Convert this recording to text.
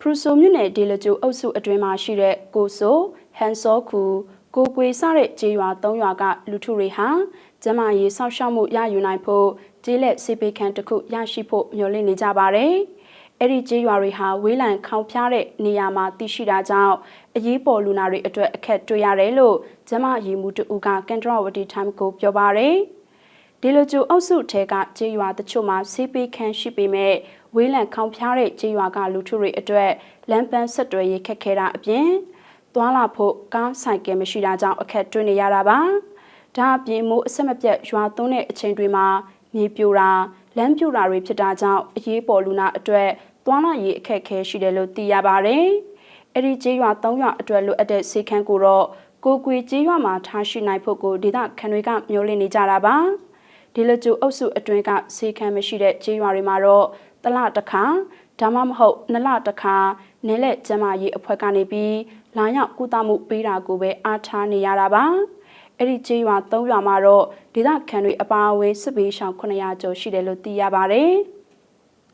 ဖရူဆိုမြို့နယ်ဒေလကျိုအုပ်စုအတွင်းမှာရှိတဲ့ကိုဆိုဟန်စောခုကိုကွေစတဲ့ကျေးရွာ၃ရွာကလူထုတွေဟာကျမရေးဆောက်ရှောက်မှုရယူနိုင်ဖို့ကျေးလက်စေပေခန့်တစ်ခုရရှိဖို့မျှော်လင့်နေကြပါတယ်။အဲ့ဒီကျေးရွာတွေဟာဝေးလံခေါင်ဖျားတဲ့နေရာမှာတည်ရှိတာကြောင့်အရေးပေါ်လူနာတွေအတွက်အခက်တွေ့ရတယ်လို့ကျမရေးမှုတူကကန်ထရဝတီ time ကိုပြောပါတယ်။ ဒီလိုကျိုအုပ်စုထဲကကျေးရွာတချို့မှာစေးပေးခန်းရှိပေမဲ့ဝေးလံခေါင်ဖျားတဲ့ကျေးရွာကလူထုတွေအတွက်လမ်းပန်းဆက်သွယ်ရေးခက်ခဲတာအပြင်သွာလာဖို့ကားဆိုင်ကယ်မရှိတာကြောင့်အခက်တွေ့နေရတာပါ။ဒါအပြင်မိုးအဆက်မပြတ်ရွာသွန်းတဲ့အချိန်တွေမှာမြေပြိုတာလမ်းပြိုတာတွေဖြစ်တာကြောင့်အရေးပေါ်လူနာအတွက်သွာလာရေးအခက်ခဲရှိတယ်လို့သိရပါတယ်။အဲ့ဒီကျေးရွာ၃ရွာအတွက်လိုအပ်တဲ့စေခန်းကိုတော့ကိုကွေကျေးရွာမှာထားရှိနိုင်ဖို့ကိုဒေသခံတွေကမျှော်လင့်နေကြတာပါ။ ဒီလိုကျအုပ်စုအတွင်းကစေခန်းမရှိတဲ့ကျေးရွာတွေမှာတော့တလတစ်ခါဒါမှမဟုတ်နှစ်လတစ်ခါနဲလက်ကျမကြီးအဖွဲ့ကနေပြီးလာရောက်ကုသမှုပေးတာကိုပဲအားထားနေရတာပါအဲ့ဒီကျေးရွာ၃ရွာမှာတော့ဒေသခံတွေအပါအဝင်စစ်ဘေးရှောင်900ကျော်ရှိတယ်လို့သိရပါတယ်။